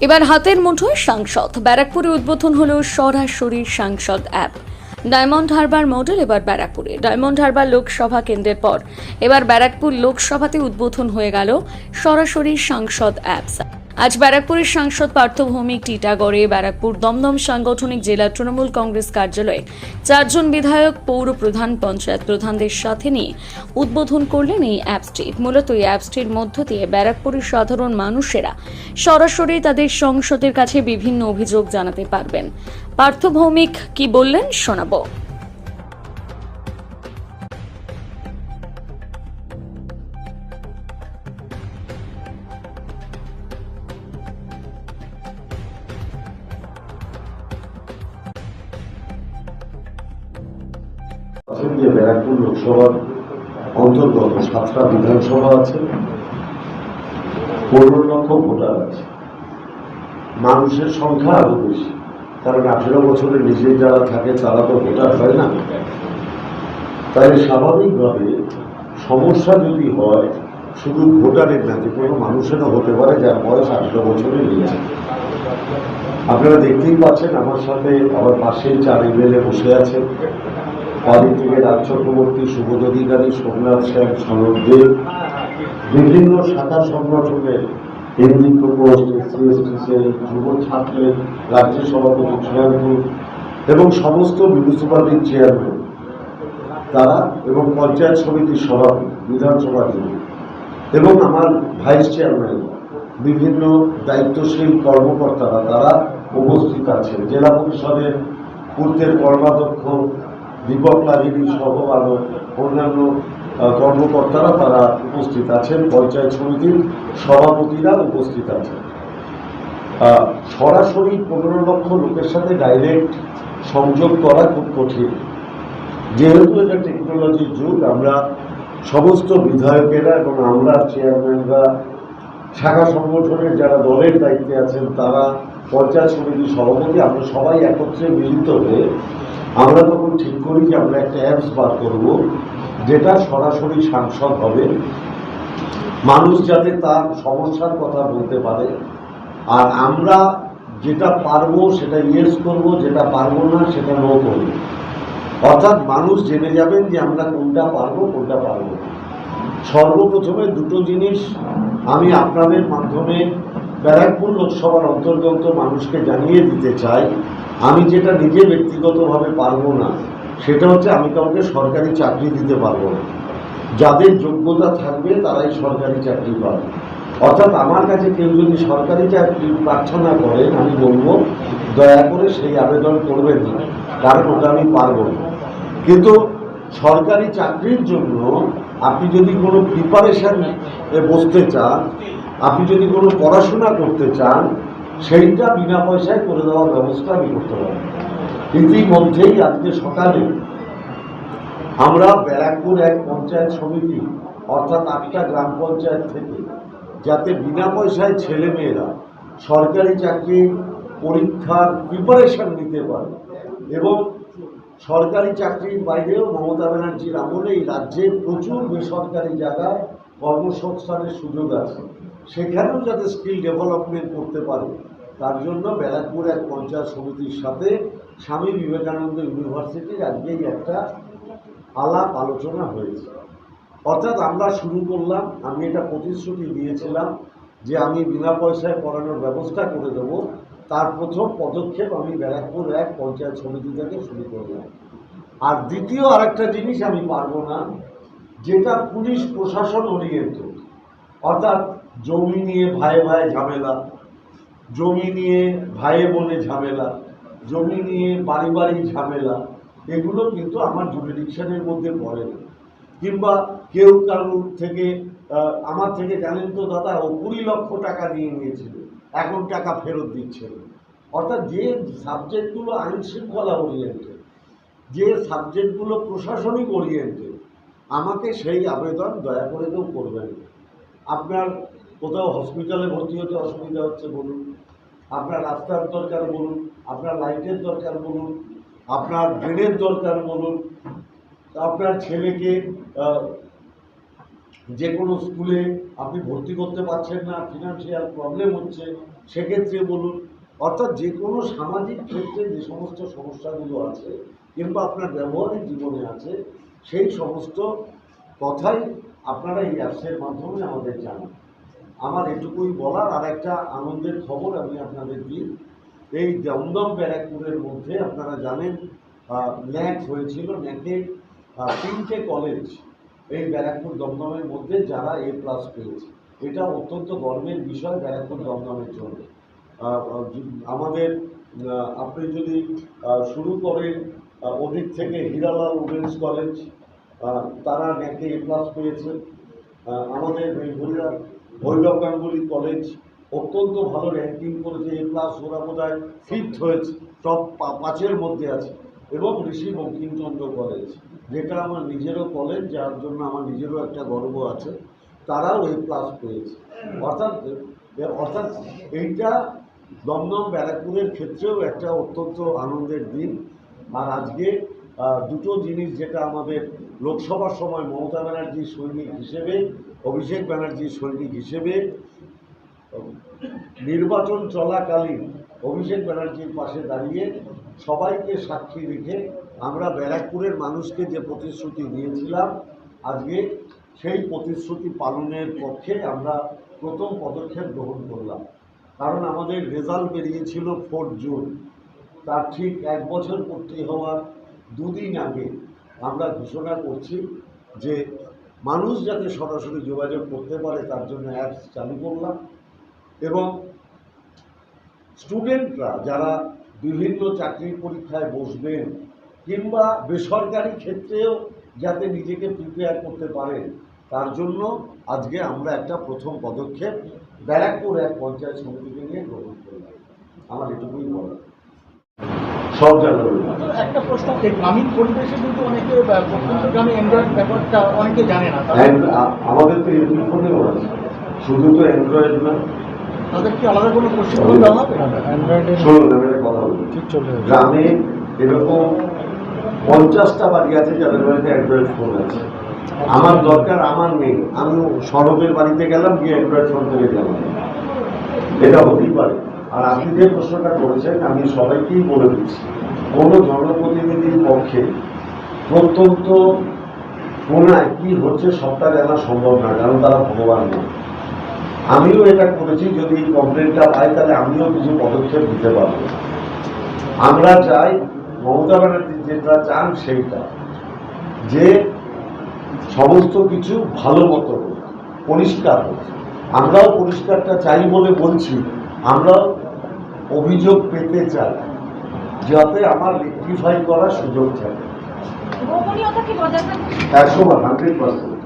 এবার হাতের মুঠোয় সাংসদ। ব্যারাকপুরে উদ্বোধন হল সরাসরি সাংসদ অ্যাপ। ডায়মন্ড হারবার মডেল এবার ব্যারাকপুরে। ডায়মন্ড হারবার লোকসভা কেন্দ্রের পর। এবার ব্যারাকপুর লোকসভাতে উদ্বোধন হয়ে গেল সরাসরি সাংসদ অ্যাপস আজ ব্যারাকপুরের সাংসদ পার্থ ভৌমিক টিটাগড়ে ব্যারাকপুর দমদম সাংগঠনিক জেলা তৃণমূল কংগ্রেস কার্যালয়ে চারজন বিধায়ক, পৌর প্রধান, পঞ্চায়েত প্রধানদের সাথে নিয়ে উদ্বোধন করলেন এই অ্যাপসটি। মূলত এই অ্যাপসটির মধ্য দিয়ে ব্যারাকপুরের সাধারণ মানুষেরা সরাসরি তাদের সংসদের কাছে বিভিন্ন অভিযোগ জানাতে পারবেন। পার্থ ভৌমিক কি বললেন? শোনাবো। যে ব্যারাকপুর লোকসভার অন্তর্গত সাতটা বিধানসভা আছে, পনেরো লক্ষ ভোটার আছে। মানুষের সংখ্যা আরও বেশি, কারণ আঠেরো বছরের নিচে যারা থাকে তারা তো ভোটার, হয় না? তাই স্বাভাবিকভাবে সমস্যা যদি হয়, শুধু ভোটারের না, যে কোনো মানুষেরও হতে পারে যার বয়স আঠেরো বছরের নিচে আপনারা দেখতেই পাচ্ছেন, আমার সাথে আমার পাশে চার এমএলএ বসে আছেন। বাড়ি থেকে রাজ চক্রবর্তী সুবোধ অধিকারী সোমনাথ সেন সনদ দেব বিভিন্ন শাখা সংগঠনের এমনি প্রকোষ্ঠ সিএসটিসি যুব ছাত্রের রাজ্য সভাপতি চেয়ারম্যান এবং সমস্ত মিউনিসিপ্যালিটির চেয়ারম্যান তারা এবং পঞ্চায়েত সমিতির সভাপতি, বিধানসভা এবং আমার ভাইস চেয়ারম্যান বিভিন্ন দায়িত্বশীল কর্মকর্তারা তারা উপস্থিত আছেন। জেলা পরিষদের পূর্তের কর্মাধ্যক্ষ দীপক লাহিড়ি সহ আরও অন্যান্য কর্মকর্তারা তারা উপস্থিত আছেন, পঞ্চায়েত সমিতির সভাপতিরা উপস্থিত আছেন। সরাসরি পনেরো লক্ষ লোকের সাথে ডাইরেক্ট সংযোগ করা খুব কঠিন। যেহেতু এটা টেকনোলজির যুগ, আমরা সমস্ত বিধায়কেরা এবং আমরা চেয়ারম্যানরা শাখা সংগঠনের যারা দলের দায়িত্বে আছেন, তারা পঞ্চায়েত সমিতির সভাপতি, আমরা সবাই একত্রে মিলিত হয়ে আমরা তখন ঠিক করি যে আমরা একটা অ্যাপস বার করব, যেটা সরাসরি সাংসদ হবে। মানুষ যাতে তার সমস্যার কথা বলতে পারে। আর আমরা যেটা পারব, সেটা ইয়েস করব, যেটা পারব না, সেটা নো করব। অর্থাৎ মানুষ জেনে যাবেন যে আমরা কোনটা পারব কোনটা পারব সর্বপ্রথমে দুটো জিনিস আমি আপনাদের মাধ্যমে ব্যারাকপুর লোকসভার অন্তর্গত মানুষকে জানিয়ে দিতে চাই। আমি যেটা নিজে ব্যক্তিগতভাবে পারব না, সেটা হচ্ছে আমি কাউকে সরকারি চাকরি দিতে পারব না। যাদের যোগ্যতা থাকবে তারাই সরকারি চাকরি পাবে। অর্থাৎ আমার কাছে কেউ যদি সরকারি চাকরি প্রার্থনা করেন আমি বলব, দয়া করে সেই আবেদন করবেন না, কারণ ওটা আমি পারব না। কিন্তু সরকারি চাকরির জন্য আপনি যদি কোনো প্রিপারেশন বসতে চান, আপনি যদি কোনো পড়াশোনা করতে চান সেইটা বিনা পয়সায় করে দেওয়ার ব্যবস্থা আমি করতে পারি ইতিমধ্যেই আজকে সকালে আমরা ব্যারাকপুর এক পঞ্চায়েত সমিতি, অর্থাৎ আটটা গ্রাম পঞ্চায়েত থেকে, যাতে বিনা পয়সায় ছেলে মেয়েরা সরকারি চাকরি পরীক্ষার প্রিপারেশন নিতে পারে এবং সরকারি চাকরির বাইরেও মমতা ব্যানার্জির আমলে এই রাজ্যে প্রচুর বেসরকারি জায়গায় কর্মসংস্থানের সুযোগ আছে। সেখানেও যাতে স্কিল ডেভেলপমেন্ট করতে পারে, তার জন্য ব্যারাকপুর এক পঞ্চায়েত সমিতির সাথে স্বামী বিবেকানন্দ ইউনিভার্সিটির আজকেই একটা আলাপ আলোচনা হয়েছে। অর্থাৎ আমরা শুরু করলাম, আমি এটা প্রতিশ্রুতি দিয়েছিলাম যে আমি বিনা পয়সায় পড়ানোর ব্যবস্থা করে দেবো, তার প্রথম পদক্ষেপ আমি ব্যারাকপুর এক পঞ্চায়েত সমিতি থেকে শুরু করলাম আর দ্বিতীয় আরেকটা জিনিস আমি পারব না, যেটা পুলিশ প্রশাসন ওরিয়েন্টেড অর্থাৎ জমি নিয়ে ভাইয়ে ভাইয়ে ঝামেলা, জমি নিয়ে ভাইয়ে বোনে ঝামেলা, জমি নিয়ে বাড়ি বাড়ি ঝামেলা, এগুলো কিন্তু আমার জুরিডিকশনের মধ্যে পড়ে না কিংবা কেউ কারোর থেকে আমার থেকে জানেন তো দাদা, ও কুড়ি লক্ষ টাকা নিয়ে নিয়েছিল, এখন টাকা ফেরত দিচ্ছে। অর্থাৎ যে সাবজেক্টগুলো আইন শৃঙ্খলা ওরিয়েন্টেড যে সাবজেক্টগুলো প্রশাসনিক ওরিয়েন্টেড আমাকে সেই আবেদন দয়া করে কেউ করবেন না। আপনার কোথাও হসপিটালে ভর্তি হতে অসুবিধা হচ্ছে বলুন, আপনার রাস্তার দরকার বলুন, আপনার লাইটের দরকার বলুন, আপনার ড্রেনের দরকার বলুন, আপনার ছেলেকে যে কোনো স্কুলে আপনি ভর্তি করতে পারছেন না ফিনান্সিয়াল প্রবলেম হচ্ছে, সেক্ষেত্রে বলুন, অর্থাৎ যে কোনো সামাজিক ক্ষেত্রে যে সমস্ত সমস্যাগুলো আছে, কিংবা আপনার ব্যবহারিক জীবনে আছে, সেই সমস্ত কথাই আপনারা এই অ্যাপসের মাধ্যমে আমাদের জানান। আমার এটুকুই বলার আর একটা আনন্দের খবর আমি আপনাদের দিই। এই দমদম ব্যারাকপুরের মধ্যে আপনারা জানেন ন্যাক হয়েছিল, ন্যাকে তিনটে কলেজ এই ব্যারাকপুর দমদমের মধ্যে যারা এ প্লাস পেয়েছে। এটা অত্যন্ত গর্বের বিষয় ব্যারাকপুর দমদমের জন্য। আমাদের আপনি যদি শুরু করেন ওদিক থেকে হীরালাল উমেন্স কলেজ তারা ন্যাকে এ প্লাস পেয়েছে আমাদের এই ভৈরব ভৈরব গাঙ্গুলি কলেজ অত্যন্ত ভালো র্যাঙ্কিং করেছে। এ প্লাস ওরা বোধ হয় ফিফথ হয়েছে টপ পাঁচের মধ্যে আছে। এবং ঋষি বঙ্কিমচন্দ্র কলেজ, যেটা আমার নিজেরও কলেজ, যার জন্য আমার নিজেরও একটা গর্ব আছে। তারাও এ প্লাস পেয়েছে। অর্থাৎ অর্থাৎ এইটা দমদম ব্যারাকপুরের ক্ষেত্রেও একটা অত্যন্ত আনন্দের দিন। আর আজকে দুটো জিনিস যেটা আমাদের লোকসভার সময় মমতা ব্যানার্জির সৈনিক হিসেবে, অভিষেক ব্যানার্জির সৈনিক হিসেবে, নির্বাচন চলাকালীন অভিষেক ব্যানার্জির পাশে দাঁড়িয়ে সবাইকে সাক্ষী রেখে আমরা ব্যারাকপুরের মানুষকে যে প্রতিশ্রুতি দিয়েছিলাম, আজকে সেই প্রতিশ্রুতি পালনের পক্ষে আমরা প্রথম পদক্ষেপ গ্রহণ করলাম। কারণ আমাদের রেজাল্ট বেরিয়েছিল ফোর জুন। তার ঠিক এক বছর পূর্তি হওয়ার দুদিন আগে আমরা ঘোষণা করছি যে মানুষ যাতে সরাসরি যোগাযোগ করতে পারে, তার জন্য অ্যাপস চালু করলাম এবং স্টুডেন্টরা যারা বিভিন্ন চাকরির পরীক্ষায় বসবেন কিংবা বেসরকারি ক্ষেত্রেও যাতে নিজেকে প্রিপেয়ার করতে পারেন তার জন্য আজকে আমরা একটা প্রথম পদক্ষেপ ব্যারাকপুর এক পঞ্চায়েত সমিতিকে নিয়ে গ্রহণ করলাম। আমার এটুকুই বলা সব একটা প্রশ্ন গ্রামীণ পরিবেশে কিন্তু অনেকে প্রত্যন্ত গ্রামে অ্যান্ড্রয়েড ব্যাপারটা অনেকে জানে না। আমাদের তো এমনি ফোনেও আছে। শুধু তো অ্যান্ড্রয়েড না। তাদের কি আলাদা কোনো প্রশিক্ষণ দেওয়া হবে? শুনুন আমি একটা কথা বলি। গ্রামে এরকম পঞ্চাশটা বাড়ি আছে যাদের বাড়িতে অ্যান্ড্রয়েড ফোন আছে। আমার দরকার আমার নেই। আমি সরবের বাড়িতে গেলাম গিয়ে অ্যান্ড্রয়েড ফোন থেকে গেলাম এটা হতেই পারে। আর আপনি যে প্রশ্নটা করেছেন, আমি সবাইকেই বলে দিচ্ছি। কোনো জনপ্রতিনিধির পক্ষে প্রত্যন্ত কোনায় কি হচ্ছে সবটা জানা সম্ভব না, কারণ তারা ভগবান নয় আমিও এটা করেছি, যদি এই কমপ্লেনটা পাই, তাহলে আমিও কিছু পদক্ষেপ দিতে পারব। আমরা চাই মমতা ব্যানার্জি যেটা চান সেইটা। যে সমস্ত কিছু ভালো মতো হোক, পরিষ্কার হোক। আমরাও পরিষ্কারটা চাই বলে বলছি। আমরাও অভিযোগ পেতে চাই যাতে আমার রেক্টিফাই করার সুযোগ থাকে। একশো বার হান্ড্রেড পার্সেন্ট